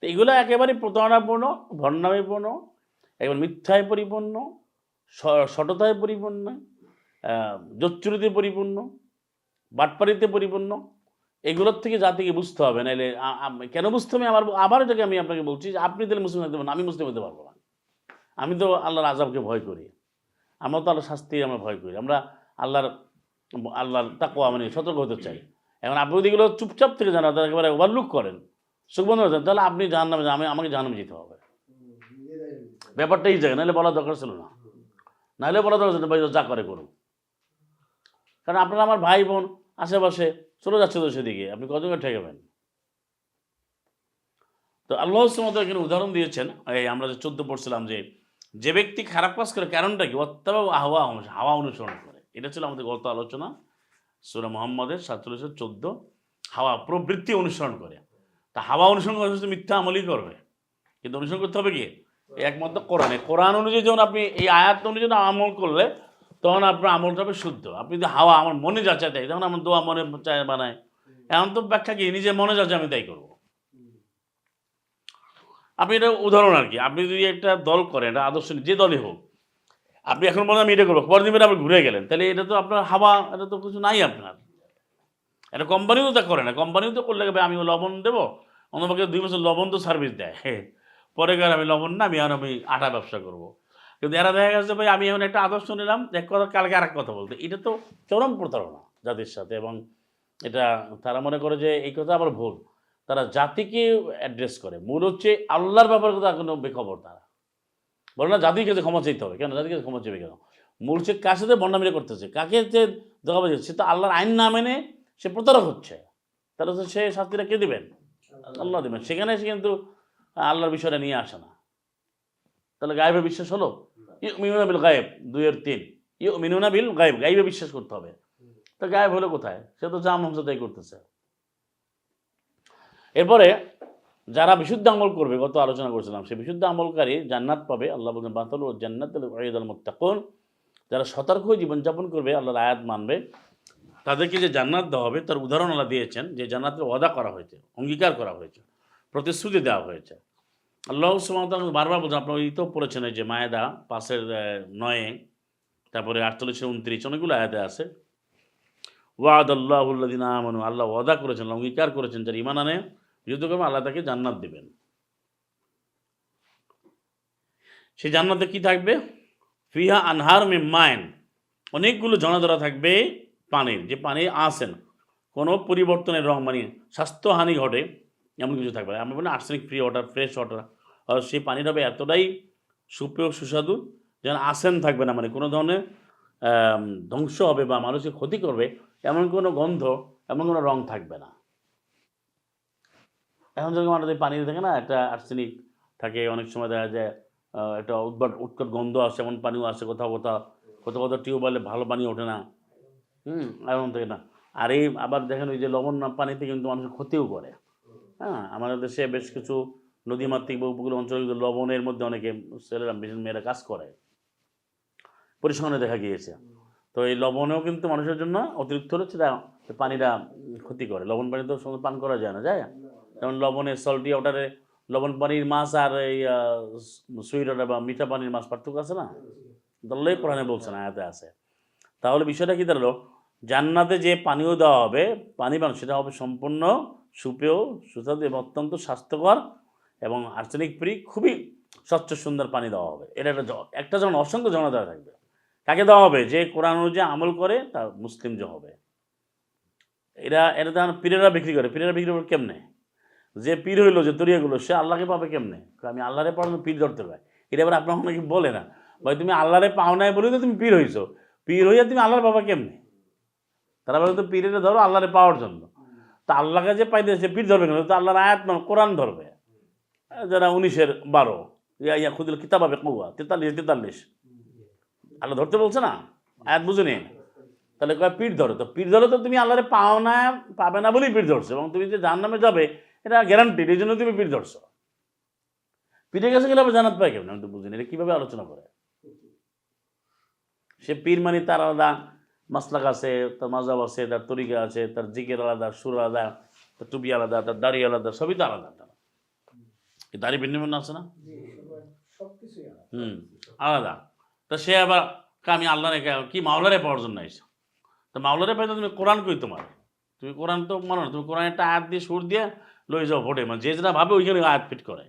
তো এগুলো একেবারে প্রতারণাপূর্ণ, ভণ্ডামিপূর্ণ, একবার মিথ্যায় পরিপূর্ণ, স- সততায় পরিপূর্ণ জোচ্চুরিতে পরিপূর্ণ, বাটপাড়িতে পরিপূর্ণ। এগুলোর থেকে জাতিকে বুঝতে হবে নাহলে কেন বুঝতে হবে? আমার, আবার এটাকে আমি আপনাকে বলছি যে আপনি তাহলে মুসলিম হতে পারেন আমি মুসলিম হতে পারব না। আমি তো আল্লাহর আজাবকে ভয় করি। আমরা তো আল্লাহর শাস্তি আমরা ভয় করি। আমরা আল্লাহর আল্লাহর তাকওয়া মানে সতর্ক হতে চাই। এখন আপনি যদি এগুলো চুপচাপ থেকে জানা তারা একেবারে ওভারলুক করেন চোখ বন্ধ করে তাহলে আপনি জাহান নামে আমি আমাকে জাহান্নামে যেতে হবে। ব্যাপারটা এই জায়গায়, নাহলে বলা দরকার ছিল না। নাহলে বলা দরকার ছিল ভাই, যা করে করুন। কারণ আপনারা আমার ভাই বোন, আশেপাশে চলে যাচ্ছে তো সেদিকে, আপনি কতজন ঠেকাবেন তো আল্লাহ সুমত এখানে উদাহরণ দিয়েছেন, এই আমরা যে চোদ্দ পড়ছিলাম যে যে ব্যক্তি খারাপ কাজ করে, কারণটা কি? অত্যাব হাওয়া হাওয়া অনুসরণ করে। এটা ছিল আমাদের গত আলোচনা। সুরা মোহাম্মদের সাতচল্লিশের চোদ্দ। হাওয়া প্রবৃত্তি অনুসরণ করে। তা হাওয়া অনুসরণ করে শুধু মিথ্যা আমলই করবে। কিন্তু অনুসরণ করতে হবে কি? একমাত্র কোরআনে। কোরআন অনুযায়ী যখন আপনি এই আয়াত অনুযায়ী আমল করলে, তখন আপনার আমলটা হবে শুদ্ধ। আপনি যদি হাওয়া আমার মনে যাচ্ছে তাই তখন আমার দোয়া মনে চায় বানায়। এমন তো ব্যাখ্যা কি? নিজে মনে যাচ্ছে আমি তাই করব। আপনি এটা উদাহরণ আর কি। আপনি যদি একটা দল করেন, এটা আদর্শ যে দলই হোক আপনি এখন বলেন আমি এটা করব। পরের দিন আপনি ঘুরে গেলেন। তাহলে এটা তো আপনার হাওয়া, এটা তো কিছু নাই আপনার। এটা কোম্পানিও তো করে না। কোম্পানিও তো করলে আমি লবণ দেবো। অন্যভাবে দুই বছর লবণ তো সার্ভিস দেয়। হ্যাঁ পরে গেলে আমি লবণ না, আমি আর আমি আটা ব্যবসা করব। কিন্তু এরা দেখা গেছে ভাই, আমি এখন একটা আদর্শ নিলাম, এক কথা কালকে আর কথা বলতে। এটা তো চরম প্রতারণা জাতির সাথে এবং এটা তারা মনে করে যে এই কথা আবার ভুল। তারা জাতিকে অ্যাড্রেস করে। মূল হচ্ছে আল্লাহর ব্যাপারে কথা কোনো বেখবর তারা। বলে না জাতির কাছে ক্ষমা চাইতে হবে। কেন? জাতির কাছে ক্ষমা চাইবে কেন? মূল হচ্ছে কার সাথে বন্ডামিরা করতেছে? কাকে যে দেখাবে সে তো আল্লাহর আইন না মেনে সে প্রতারক হচ্ছে। তাহলে তো সে শাস্তিটা কে দেবেন? আল্লাহ। দেবেন। সেখানে সে কিন্তু আল্লাহর বিষয়টা নিয়ে আসে না। তাহলে গায়েবে বিশ্বাস হলো? ইউ মিনুনা বিল গায়েব দুইয়ের তিন। ইউ মিনুনা বিল গায়েব গাইবে বিশ্বাস করতে হবে। তো গায়েব হলো কোথায়? সে তো জাম হামসা তাই করতেছে। এরপরে যারা বিশুদ্ধ আমল করবে, গত আলোচনা করেছিলাম সে বিশুদ্ধ আমলকারী জান্নাত পাবে, আল্লাহ বলছেন, বাতাল ও জান্নাত আল মুত্তাকুন। যারা সতর্ক হয়ে জীবনযাপন করবে, আল্লাহর আয়াত মানবে। তাদেরকে যে জান্নাত দেওয়া হবে, তার উদাহরণ আল্লাহ দিয়েছেন, যে জান্নাতের ওয়াদা করা হয়েছে, অঙ্গীকার করা হয়েছে, প্রতিশ্রুতি দেওয়া হয়েছে। আল্লাহ সুমত বারবার বলছেন, আপনার ওই তো পড়েছেন যে মায়েদা পাশের নয়ে, তারপরে আটচল্লিশে উনত্রিশ, অনেকগুলো আয়াতে আছে। ওয়াদ আমানু, আল্লাহ ওয়াদা করেছেন, অঙ্গীকার করেছেন, যার ইমান আনে। যুদ্ধ করবে আল্লাহ তাকে জান্নাত দেবেন। সেই জান্নাতে কি থাকবে? ফিহা আনহার মে মায়ন অনেকগুলো জনাধরা থাকবে পানির, যে পানি আসেন কোনো পরিবর্তনের রং মানে স্বাস্থ্যহানি ঘটে, এমন কিছু থাকবে না। আমরা বলি arsenic free water, fresh water. আর সেই পানিটা হবে এতটাই সুপেয় সুস্বাদু যেন আসেন থাকবে না মানে কোনো ধরনের ধ্বংস হবে বা মানুষের ক্ষতি করবে, এমন কোনো গন্ধ, এমন কোনো রং থাকবে না। এখন যেরকম আমাদের পানিতে থাকে না, একটা আর্সেনিক থাকে, অনেক সময় দেখা যায় একটা উদ্ভট, উৎকট গন্ধ আসে, এমন পানিও আসে কোথাও কোথাও। কোথাও কোথাও টিউবওয়েলে ভালো পানি ওঠে না। হুম, এমন থাকে না। আর এই আবার দেখেন ওই যে লবণ পানিতে কিন্তু মানুষের ক্ষতিও করে। হ্যাঁ আমাদের দেশে বেশ কিছু নদীমাতৃক বা উপকূল অঞ্চলে কিন্তু লবণের মধ্যে অনেকে ছেলেরা বিশেষ মেয়েরা কাজ করে। পরিসংখ্যানে দেখা গিয়েছে। তো এই লবণেও কিন্তু মানুষের জন্য অতিরিক্ত হলে পানিটা ক্ষতি করে। লবণ পানি তো পান করা যায় না, যায়? যেমন লবণের সল্টি ওটারে লবণ পানির মাছ আর এই ওটা বা মিঠা পানির মাছ পার্থক্য আছে না? দল্লাই বলছে না আয়াতে আছে। তাহলে বিষয়টা কি দাঁড়াল? জান্নাতে যে পানীয় দেওয়া হবে, পানি পান সেটা হবে সম্পূর্ণ সুপেয়, সুস্বাদু এবং অত্যন্ত স্বাস্থ্যকর এবং আর্সেনিক ফ্রি খুবই স্বচ্ছ, সুন্দর পানি দেওয়া হবে। এটা একটা একটা যেমন অসংখ্য জনা দেওয়া থাকবে, কাকে দেওয়া হবে? যে কোরআন অনুযায়ী আমল করে তার মুসলিম যে হবে। এরা এটা পীরেরা বিক্রি করে, পীরেরা বিক্রি করে কেমনে? যে পীর হইল, যে তরিয়াগুলো সে আল্লাহকে পাবে কেমনে? আমি আল্লাহরে পাওয়ার পীর ধরতে পাই এটা এবার আপনার অনেকে বলে না। ভাই, তুমি আল্লাহরে পাও নাই বলেই তো তুমি পীর হইছো। পীর হইয়া তুমি আল্লাহর পাবা কেমনে? তারা বলে তো পীরের ধরো আল্লাহরে পাওয়ার জন্য। তা আল্লাহকে যে পাইতে সে পীর ধরবে কেন? তো আল্লাহর আয়াত মানে কোরআন ধরবে। যারা উনিশের বারো, ইয়া খুদিল কিতাব হবে কৌয়া, তেতাল্লিশ তেতাল্লিশ। আল্লাহ ধরতে বলছে না? আয়াত বুঝে তাহলে কয়, পীর ধরো। তো পীর ধরো তো তুমি আল্লাহরে পাও না, পাবে না বলেই পীর ধরছো। এবং তুমি যে জাহান নামে যাবে এটা গ্যারান্টিড এই জন্য তুমি পীর ধরছো। পীরের কাছে গেলে আবার জানাত পায় কেমন? আমি তো বুঝিনি। এটা কীভাবে আলোচনা করে? সে পীর মানে তার আলাদা মাসলাক আছে, তার মাজাব আছে, তার তরিকা আছে, তার জিকের আলাদা, সুর আলাদা, তার টুপি আলাদা, তার দাড়ি আলাদা, সবই তো আলাদা তার। দাড়ি ভিন্ন ভিন্ন আছে না। হুম, আলাদা। তা সে আবার আমি আল্লাহ কি মাওলারে পাওয়ার জন্য আইসো? তো মাওলারে পাইতে তুমি কোরআন কই তোমার? তুমি কোরআন তো মানো না, তুমি কোরআন একটা আয়াত দিয়ে সুর দিয়ে লই যাও ভোটে। মানে যে যেটা ভাবে ওইখানে আয়াত ফিট করে।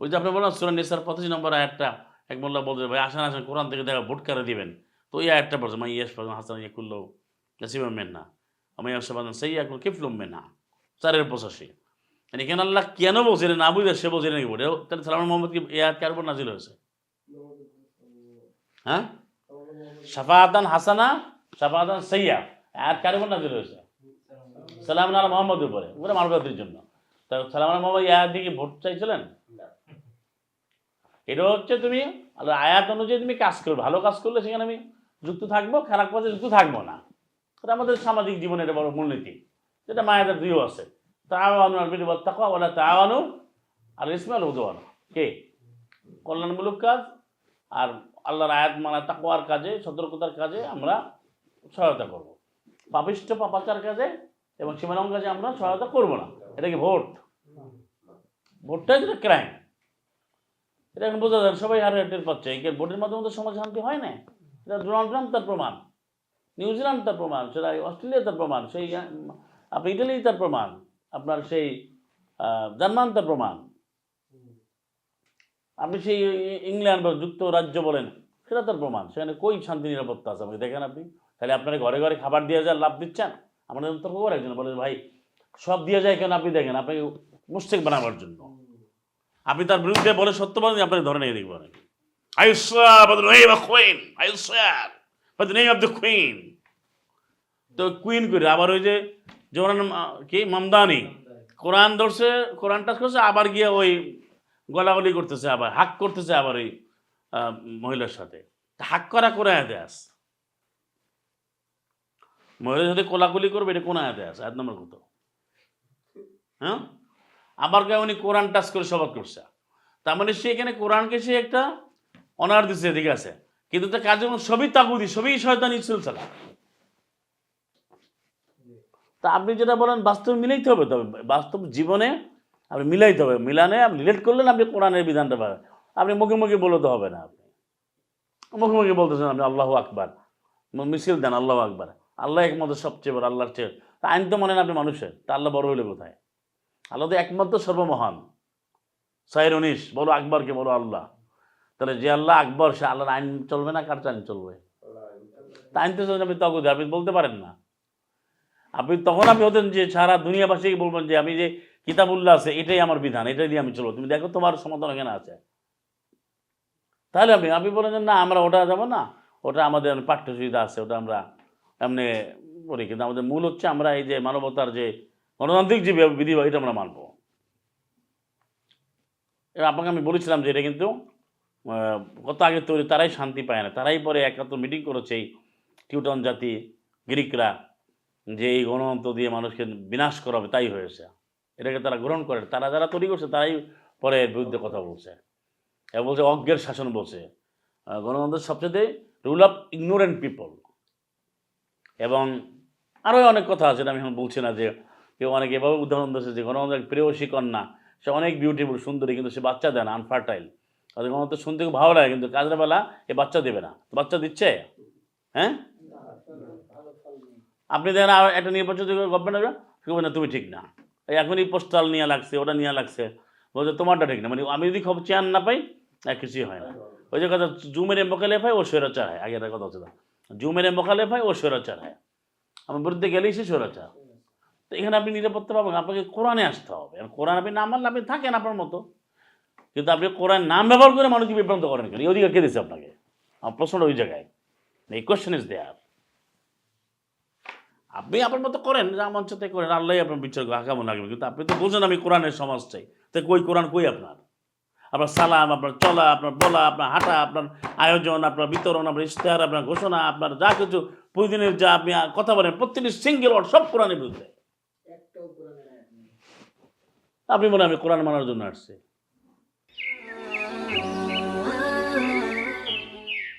ওই যে আপনি বলেন সুরান নিসার পঁচিশ নম্বর আয়াতটা, এক মোল্লা বলতে ভাই, আসেন আসেন, কোরআন থেকে দেখা ভোট করে দিবেন। তো ওই আয়াতটা পড়ছে, মাই ইয়াস পাবেন হাসান ইয়ে করল নাসিমা মেন্না আমি আসে পাবেন সেই এখন কিফলুম মেন্না। চারের পঁচাশি। মানে এখানে আল্লাহ কেন বলছে এটা না বুঝে সে বলছে নাকি বলে তাহলে সালাম মোহাম্মদ কি এ আয়াত কার উপর নাজিল হয়েছে? হ্যাঁ? সাফাদান হাসানা সাফাদান সৈয়া আর কার উপর নাজিল হয়েছে। সালাম আল মোহাম্মদ উপরে উপরে মানবতার জন্য। তা সালাম আল মোহাম্মদ ইয়ার দিকে ভোট চাইছিলেন? এটা হচ্ছে তুমি আয়াত অনুযায়ী তুমি কাজ করবে ভালো কাজ করলে সেখানে আমি যুক্ত থাকব খারাপ কাজে যুক্ত থাকব না। এটা আমাদের সামাজিক জীবনের এটা বড় মূলনীতি যেটা মায়াদের দুইও আছে। তাওয়ানু আর তাকওয়া ওয়ালা তাওয়ানু আর ইসমাল উদওয়ান। কে? কল্যাণমূলক কাজ আর আল্লাহর আয়াত মানা তাকওয়ার কাজে সতর্কতার কাজে আমরা সহায়তা করব। পাপিষ্ঠ পাপাচার কাজে এবং সীমালং কাজে আমরা সহায়তা করব না। এটা কি ভোট? ভোটটাই যেটা ক্রাইম এটা এখন বোঝা যায় সবাই হারে টের পাচ্ছে এই ভোটের মাধ্যমে তো সমাজ শান্তি হয় না। এটা ডোনাল্ড ট্রাম্প তার প্রমাণ নিউজিল্যান্ড তার প্রমাণ, সেটা অস্ট্রেলিয়া তার প্রমাণ, সেই, আপনি ইটালি তার প্রমাণ, আপনার সেই জার্মান তার প্রমাণ। আপনি সেই ইংল্যান্ড বা যুক্তরাজ্য বলেন, সেটা তার প্রমাণ। সেখানে কই শান্তি, নিরাপত্তা আছে আমাকে দেখেন আপনি। তাহলে আপনারা ঘরে ঘরে খাবার দিয়ে যায় লাভ দিচ্ছেন। আমাদের তর্ক করে একজন বলে, ভাই, সব দিয়ে যায় কেন? আপনি দেখেন আপনি মুস্টেক বানাবার জন্য। আপনি তার বিরুদ্ধে বলে সত্যবাদী আপনি ধরে নিয়ে দেখবেন. তো কুইন করে আবার ওই যে জোরান কি, মামদানি। কোরআন ধরছে, কোরআন টাচ করছে, আবার গিয়ে ওই গলাগলি করতেছে আবার, হাক করতেছে আবার ওই মহিলার সাথে। হাক করা আয়াতে আস মহিলার সাথে কোলাকুলি করবে, এটা কোন আয়াতে আস আয়াত নম্বর কত? হ্যাঁ? আবার কে উনি কোরআন টাচ করে সবাদ করছে। তার মানে সে এখানে কোরআনকে সে একটা অনার দিচ্ছে ঠিক আছে? কিন্তু তার কার্যক্রম সবই তাগুদি, সবই শয়তানি সিলসিলা। তা আপনি যেটা বলেন, বাস্তব মিলাইতে হবে তবে। বাস্তব জীবনে আপনি মিলাইতে হবে। মিলানে আপনি রিলেট করলেন, আপনি কোরআনের বিধানটা পাবেন আপনি মুখে মুখে বলে তো হবে না আপনি। মুখে মুখে বলতেছেন আপনি, আল্লাহ আকবার। মিছিল দেন, আল্লাহ আকবার। আল্লাহ একমাত্র সবচেয়ে বড়, আল্লাহর চেয়ে। আইন তো মনে না আপনি মানুষের, তা আল্লাহ বড় হইলে কোথায়? আল্লাহ তো একমাত্র সর্বমহান। সাইর উনিশ, বলো আকবরকে বলো আল্লাহ। তাহলে যে আল্লাহ আকবর, সে আল্লাহর আইন চলবে না? কার আইন চলবে? তা আইন তো চলবে আপনি তখন আপনি বলতে পারেন না। আপনি তখন আপনি হতেন যে সারা দুনিয়াবাসীকে বলবেন যে আমি যে কিতাব কিতাবুল্লাহ আছে, এটাই আমার বিধান, এটাই দিয়ে আমি চলবো। তুমি দেখো তোমার সমাধান এখানে আছে। তাহলে আপনি আপনি বলেন না, আমরা ওটা যাব না। ওটা আমাদের পাঠ্যসূচিতে আছে, ওটা আমরা এমনি করি। কিন্তু আমাদের মূল হচ্ছে আমরা এই যে মানবতার যে গণতান্ত্রিক যে বিধি এটা আমরা মানব। এবার আপনাকে আমি বলেছিলাম যে এটা কিন্তু কত আগে তৈরি, তারাই শান্তি পায় না। তারাই পরে একাত্র মিটিং করেছে এই টিউটন জাতি, গ্রিকরা, যে এই গণতন্ত্র দিয়ে মানুষকে বিনাশ করা হবে, তাই হয়েছে। এটাকে তারা গ্রহণ করে। তারা যারা তৈরি করছে, তারাই পরে এর বিরুদ্ধে কথা বলছে। এবং বলছে, অজ্ঞের শাসন বলছে। গণতন্ত্রের সবচেয়ে রুল অফ ইগনোরেন্ট পিপল এবং আরও অনেক কথা আছে আমি এখন বলছি না যে কেউ অনেক এভাবে উদাহরণ দিয়েছে যে গণতন্ত্রের প্রেয়সী কন্যা, সে অনেক বিউটিফুল সুন্দরী, কিন্তু সে বাচ্চা দেয় না আনফার্টাইল তাদের গণতন্ত্র শুনতে খুব ভালো লাগে, কিন্তু কাজের বেলা এ বাচ্চা দেবে না। বাচ্চা দিচ্ছে? হ্যাঁ। আপনি দেখেন আর একটা নির্বাচন গভর্নমেন্ট হবে না, তুমি ঠিক না। এই এখনই পোস্টাল নিয়ে লাগছে, ওটা নিয়ে লাগছে। বলছে, তোমারটা ঠিক না। মানে আমি যদি খবর চেয়ার না পাই কিছুই হয় না। ওই যে কথা, জুমের মোকালে পাই ও স্বৈরাচার হয় আগের কথা হচ্ছে জুমের মোকালে পাই ও স্বৈরাচার। হয় আমার বিরুদ্ধে গেলেই সে স্বৈরাচার। তো এখানে আপনি নিরাপত্তা পাবেন, আপনাকে কোরআনে আসতে হবে। আর কোরআন আপনি নাম মানলে আপনি থাকেন আপনার মতো। কিন্তু আপনি কোরআন নাম ব্যবহার করে মানুষকে বিভ্রান্ত করেন কেন? এই অধিকার কে দিচ্ছে আপনাকে? আমার প্রশ্নটা ওই জায়গায়। এই কোয়েশ্চেন ইজ দেয়ার আপনি আপনার মতো করেন মন চাতে করেন। আল্লাহ আপনার বিচার আগামন লাগবে কিন্তু আপনি তো বোঝেন আমি কোরআনের সমাজ চাই। তো কই কোরআন কই আপনার? আপনার সালাম আপনার চলা আপনার বলা আপনার হাঁটা আপনার আয়োজন আপনার বিতরণ আপনার ইশতেহার আপনার ঘোষণা আপনার যা কিছু প্রতিদিনের যা আপনি কথা বলেন প্রত্যেকটি সিঙ্গেল ওয়ার্ড সব কোরআনের বিরুদ্ধে। আপনি মনে আমি কোরআন মানার জন্য আসছি